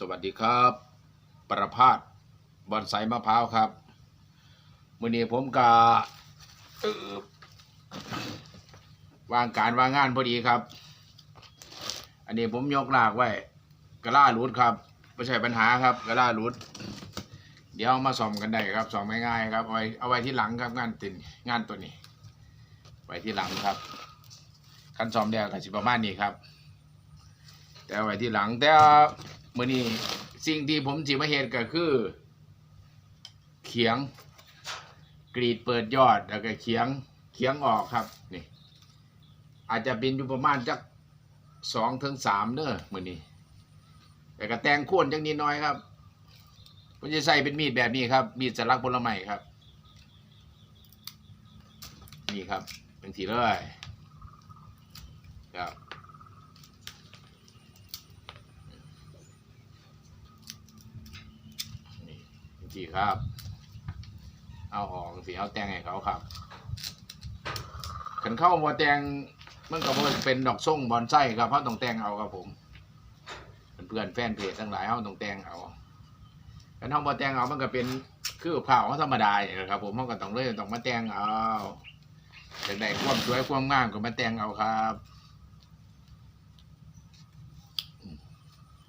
สวัสดีครับ ประพาสบอนไซมะพร้าวครับวันนี้ผมกะเอ่อวางการวางงานพอดีครับ อันนี้ผมยกลากไว้กระล่ารูดครับไม่ใช่ปัญหาครับกระล่ารูดเดี๋ยวมาซ่อมกันได้ครับซ่อมง่ายๆครับเอาไว้เอาไว้ที่หลังครับงานตินงานตัวนี้ ไว้ที่หลังครับขั้นซ่อมเดียวกับสิประมาณนี้ครับ แต่เอาไว้ที่หลังแต่ มื่อนี้สิ่งที่ผมสิมาเห็นก็คือ เขียง กรีดเปิดยอดแล้วก็เขียงเขียงออกครับนี่อาจจะเป็นอยู่ประมาณจักสองถึงสามเด้อมื่อนี้ แต่ก็แตงโค่นจังนิดน้อยครับผมจะใส่เป็นมีดแบบนี้ครับ มีดสลักผลไม้ครับ นี่ครับเป็นทีเลยครับ จีครับ เอาออกสีเอาแตงให้เขาครับขันเข้ามาแตงมันก็บ่เป็นดอกส่งบอนไส้ครับเขาต้องแตงเอาครับผมเพื่อนแฟนเพจทั้งหลายเขาต้องแตงเอาขันเขามาแตงเอามันก็เป็นคือเผาเขาธรรมดาอย่างครับ ผมเขาก็ต้องเลยต้องมาแตงเอาอยากได้ความสวยความงามก็มาแตงเอาครับ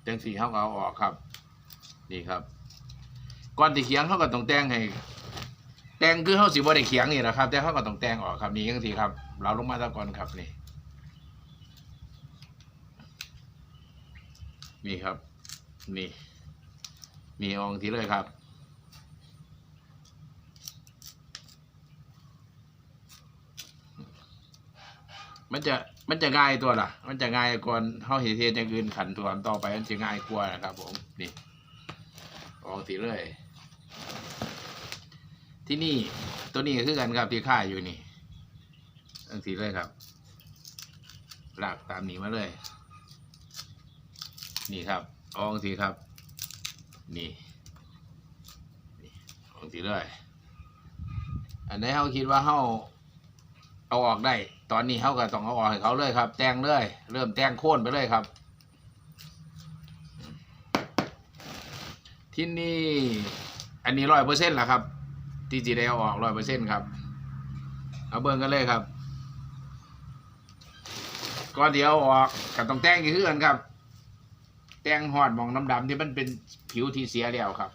แตงสีเขาเอาออกครับ นี่ครับ ก่อนที่เขียงเขาก็ต้องแต่งให้แต่งคือเขาสิบ่ได้เขียงนี่นะครับ แต่เขาก็ต้องแต่งออกครับนี่จังซี่ครับ เราลงมาตะก่อนครับนี่นี่ครับ นี่มีอองทีเลยครับมันจะมันจะง่ายตัวล่ะ มันจะง่ายก่อนเขาเห็นเทียนอย่างอื่นขันตัวต่อไปมันจะง่ายกว่านะครับผม นี่ออกสีเลย ที่นี่ตัวนี้คือกันครับที่ค่ายอยู่นี่ตั้งสีเลยครับหลากตามนี้มาเลย นี่ครับออกสีครับ นี่นออกสีเลย อันนี้เขาคิดว่าเขาเอาออกได้ ตอนนี้เขาก็ต้องเอาออกให้เขาเลยครับ แต่งเลย เริ่มแต่งโค่นไปเลยครับ ที่นี่ อันนี้ร้อยเปอร์เซ็นต์ละครับ ที่จีได้เอาออกร้อยเปอร์เซ็นต์ครับ เอาเบิ่งกันเลยครับก่อนเดียวเอาออกก็ต้องแต่งอีกคือนครับ แต่งหอดมองน้ำดำที่มันเป็นผิวที่เสียแล้วครับ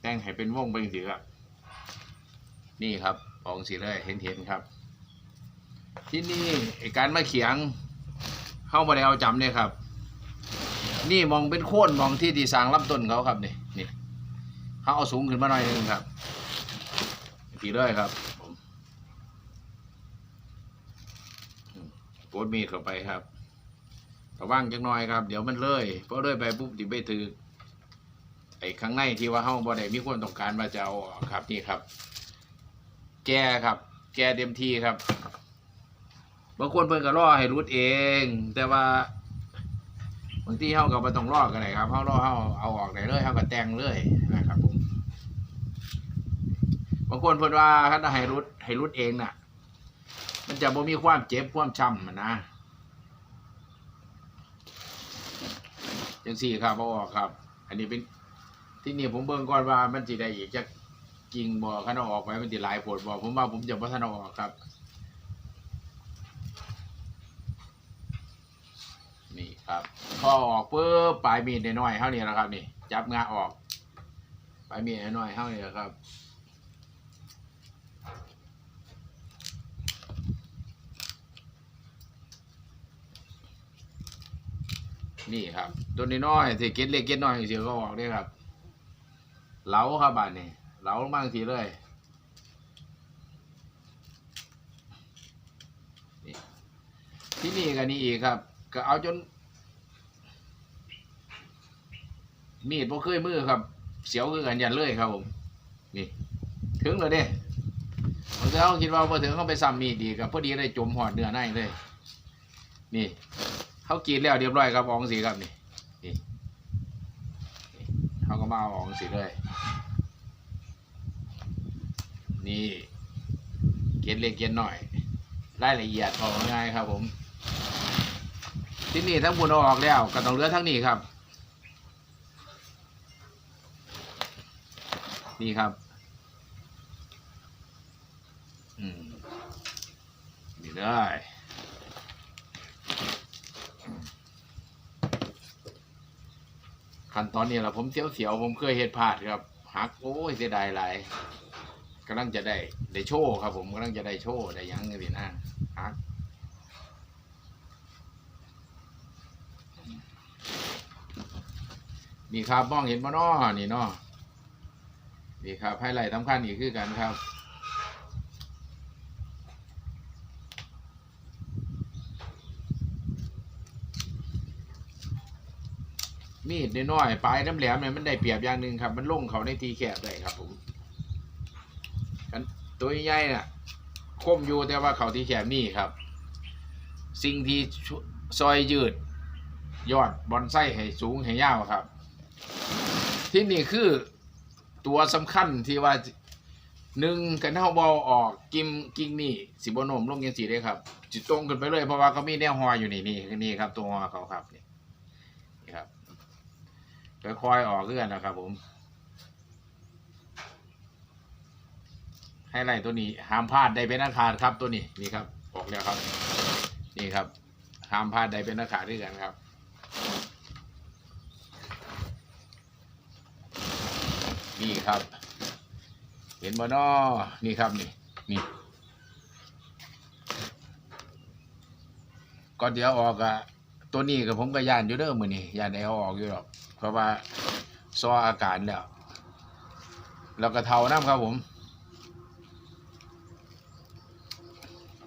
แต่งให้เป็นวงเป็นสีครับนี่ครับออกสีเลยเห็นเห็นๆครับ ที่นี่ไอการมาเขียงเข้ามาได้เอาจำเนี่ยครับ นี่มองเป็นโค่นมองที่ดีสร้างลำต้นเขาครับนี่นี่ เขาเอาสูงขึ้นมาหน่อยนึงครับปีเลยครับผมโปดมีดเข้าไปครับระว่างจังน้อยครับ เดี๋ยวมันเลยเพราะเลยไปปุ๊บดิไปถือไอ้ข้างในที่ว่าเขาบ่ได้มีความต้องการมาจะเอาออกครับนี่ครับ แก่ครับ แก่เต็มที่ครับบางคนเพิ่นก็รอให้รุดเอง แต่ว่าบางที่เขาก็บ่ต้องรอกันเลยครับเขารอเขาเอาออกได้เลยเขาก็แต่งเลยนะครับางคนเพิ่นว่าถ้าให้รุดให้รุดเองน่ะ มันจะบ่มีความเจ็บความช้ำนะจังสี่ครับเอาออกครับ อันนี้เป็นที่นี่ผมเบิ่งก่อนว่ามันสิได้อีกจักจริงบ่คันอาออกไปมันสิหลายโพดบ่ผมว่าผมจะบ่ทันอาออกครับ นี่ครับพอออกปุ๊บปลายมีดน้อยๆเท่านี้นะครับ นี่ จับงาออกปลายมีดน้อยๆเท่านี้นะครับ นี่ครับ ตัวนี้น้อยสิเก็ดเล็กเก็ดน้อยเสียก็ออกเนี่ยครับ เหลาครับบานนี้เหลาบางทีเลยนี่ที่นี่กันนี่อีกครับ ก็เอาจน มีดพวกเคยมือครับ เสียวคือกันยันเลยครับผมนี่ ถึงแล้วเด้บางทีเขาคิดว่าพอถึงเขาไปซ้ำมีดดีกับพอดีได้จมหอดเนื้อในเลย นี่ เขากรีดแล้วเรียบร้อยครับอองสีครับนี่นี่เขาก็มาเอาอองสีเลย นี่เกล็ดเล็กเกล็ดหน่อยรายละเอียดออกง่ายครับ ผม ที่นี่ทั้งบุญออกแล้วก็ต้องเลือทั้งนี้ครับ นี่ครับอืมนี่ได้ ขั้นตอนนี้แหละผมเสียวๆผมเคยเฮ็ดพลาดครับหักโอ้ยเสียดายหลายกำลังจะได้ได้โชว์ครับ ผมกำลังจะได้โชว์ได้ยังไงสินะหักนี่ครับมองเห็นบ่น้อนี่เนาะนี่ครับไฮไลท์สำคัญอีกคือกันครับ มีดน้อยๆปลายน้ำแหลมเนี่ยมันได้เปรียบอย่างหนึ่งครับ มันลงเขาในทีแคบได้ครับ ผมกันตัวใหญ่ๆน่ะคมอยู่แต่ว่าเขาทีแคบนี่ครับ สิ่งที่ซอยยืด ยอดบอนไส้ให้สูงให้ยาวครับ ที่นี่คือตัวสำคัญที่ว่าหนึ่งกันเท่าเบาออกกิมกิ้งนี่สิบนมลงยังสีได้ครับจิตรงขึ้นไปเลยเพราะว่าเขามีแนวหออยู่นี่นี่นี่ครับตัวหอเขาครับนี่ครับ คอยๆออกเรื่อนนะครับผม ให้ไล่ตัวนี้ห้ามพลาดใดเป็นอาคารครับตัวนี้นี่ครับออกแล้วครับ นี่ครับห้ามพลาดใดเป็นอาคารด้วยกันครับนี่ครับ เห็นบ่นอนี่ครับนี่นี่ก็เดี๋ยวออกอะ ตัวนี้กับผมก็ย่านอยู่เด้อมือนี่ย่านได้เอออกอยู่หรอกเพราะว่าซออาการแล้วแล้วก็เท่าน้ำครับผม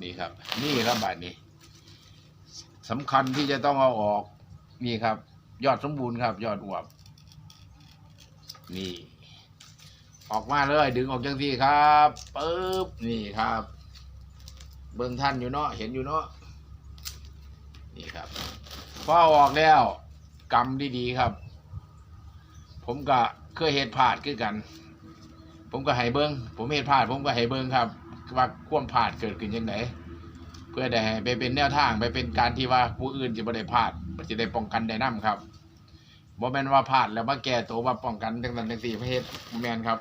นี่ครับ นี่ครับบาทนี้สำคัญที่จะต้องเอาออกนี่ครับ ยอดสมบูรณ์ครับ ยอดอวบ นี่ ออกมาเลย ดึงออกจังที่ครับปึ๊บนี่ครับ เบิ่งท่านอยู่เนาะเห็นอยู่เนาะนี่ครับ พอเอาออกแล้วกำดีๆครับ ผมก็เคยเห็ดพลาดคือกัน ผมก็ให้เบิ้งผมเห็ดพลาด ผมก็ให้เบิ้งครับ ว่าความพลาดเกิดขึ้นยังไงเพื่อได้ไปเป็นแนวทางไปเป็นการที่ว่าผู้อื่นจะไม่ได้พลาดจะได้ป้องกันได้นํครับบ่แมนว่าพลาดแล้วมาแก้ตัวว่าป้องกันจังนั้นจังซี่ประเทศบ่แมนครับ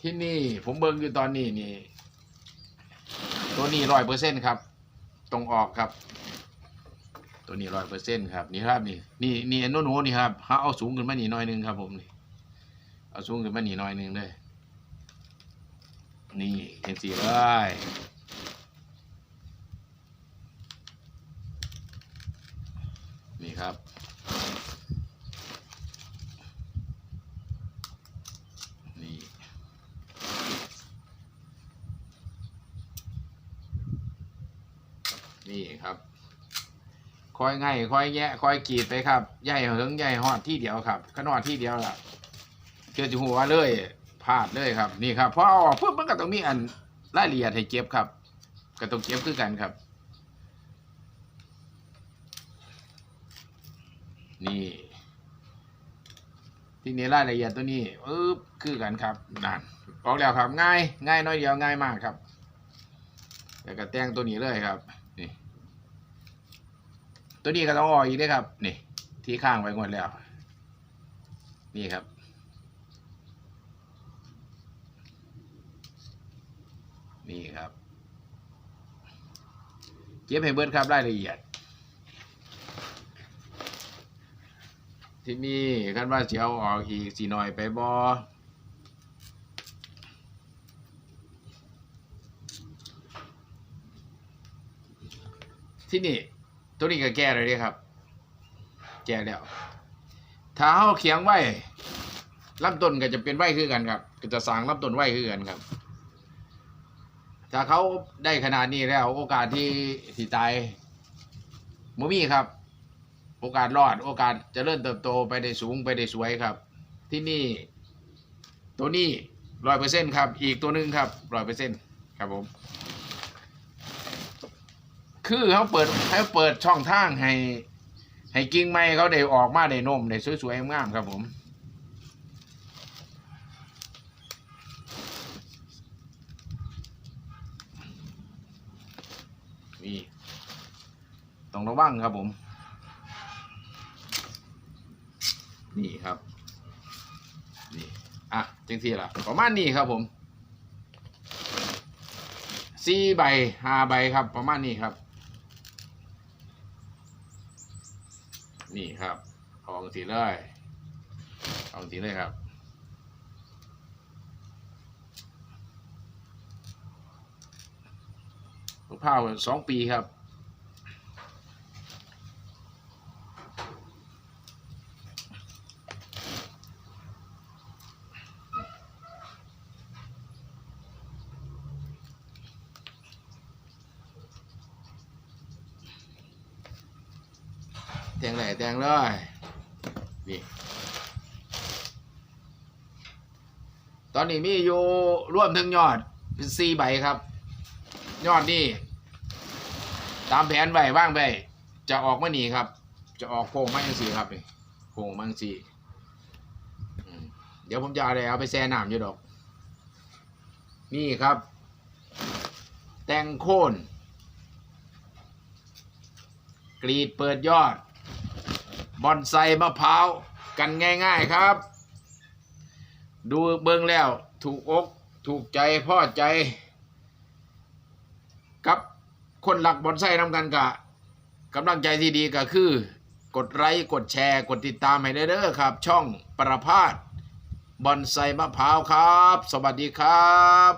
ที่นี่ผมเบิ่งอยู่ตอนนี้นี่ ตัวนี้ร้อยเปอร์เซ็นครับ ตรงออกครับ ตัวนี้ร้อยเปอร์เซ็นครับนี่ครับนี่นี่นี่อันโน้นๆนี่ครับเขาเอาสูงขึ้นมาหนีหน่อยหนึงครับ ผมนี่เอาสูงขึ้นมาหนีหน่อยหนึงเลยนี่เห็นสีเลยนี่ครับ นี่ นี่ครับคอยง่ายคอยแยะคอยกีดไปครับใหญ่เหิงใหญ่หอดที่เดียวครับขนอดที่เดียวล่ะเกิดจะหัวเลยพลาดเลยครับ นี่ครับพอเอาออกปุ๊บมันก็ต้องมีอันรายละเอียดให้เก็บครับก็ต้องเก็บคือกันครับ นี่ ที่นี้รายละเอียดตัวนี้ปึ๊บคือกันครับนั่นออกแล้วครับง่าย ง่ายน้อยเดียวง่ายมากครับแล้วก็แต่งตัวนี้เลยครับ ตัวนี้ก็ต้องออกอีกด้วยครับ นี่ ที่ข้างไว้หมดแล้ว นี่ครับ นี่ครับ เก็บให้เบิร์ดครับรายละเอียด ที่นี่คันว่าเสียวออกอีกสีหน่อยไปบอที่นี่ ตัวนี้ก็แก้เลยเด้ครับ แก้แล้ว ถ้าเขาเคียงไว้ลำต้นก็จะเป็นไว้คือกันครับ ก็จะสร้างลำต้นไว้คือกันครับ ถ้าเขาได้ขนาดนี้แล้ว โอกาสที่ที่ตายมมีครับ โอกาสรอด โอกาสเจะเริ่มเติบโตไปได้สูงไปได้สวยครับ ที่นี่ ตัวนี้ร้อยเปอร์เซ็นครับ อีกตัวหนึ่งครับร้อยเปอร์เซ็นครับผม คือเขาเปิดให้เปิดช่องทางให้ ให้กิ่งไม้เขาได้ออกมาได้นมได้สวยๆงามครับผมนี่ต้องระวังครับผม นี่ครับ นี่ อะจังที่ละประมาณนี้ครับผมสี่ใบห้าใบครับ ประมาณนี้ครับ นี่ครับเอาองสีเลยเอาองสีเลยครับผ้าวสองปีครับ แทงไหนแทงเลยนี่ตอนนี้มีอยู่ร่วมถึงยอดเป็นสี่ใบครับ ยอดนี่ตามแผนไว้ว่างไปจะออกมานี่ครับ จะออกโค้งมาจังสีครับนี่โค้งมาจังสีเดี๋ยวผมจะเอาอะไรเอาไปแช่น้ำอยู่ดอก นี่ครับ แตงโคนกรีดเปิดยอด บอนไซมะพร้าวกันง่าย ๆครับ ดูเบิ้งแล้ว ถูกอกถูกใจพ่อใจ กับคนหลักบอนไซน้ำกันกะกำลังใจที่ดีก็คือ กดไลค์กดแชร์ กดติดตามให้ได้เด้อครับ ช่องประพาสบอนไซมะพร้าวครับ สวัสดีครับ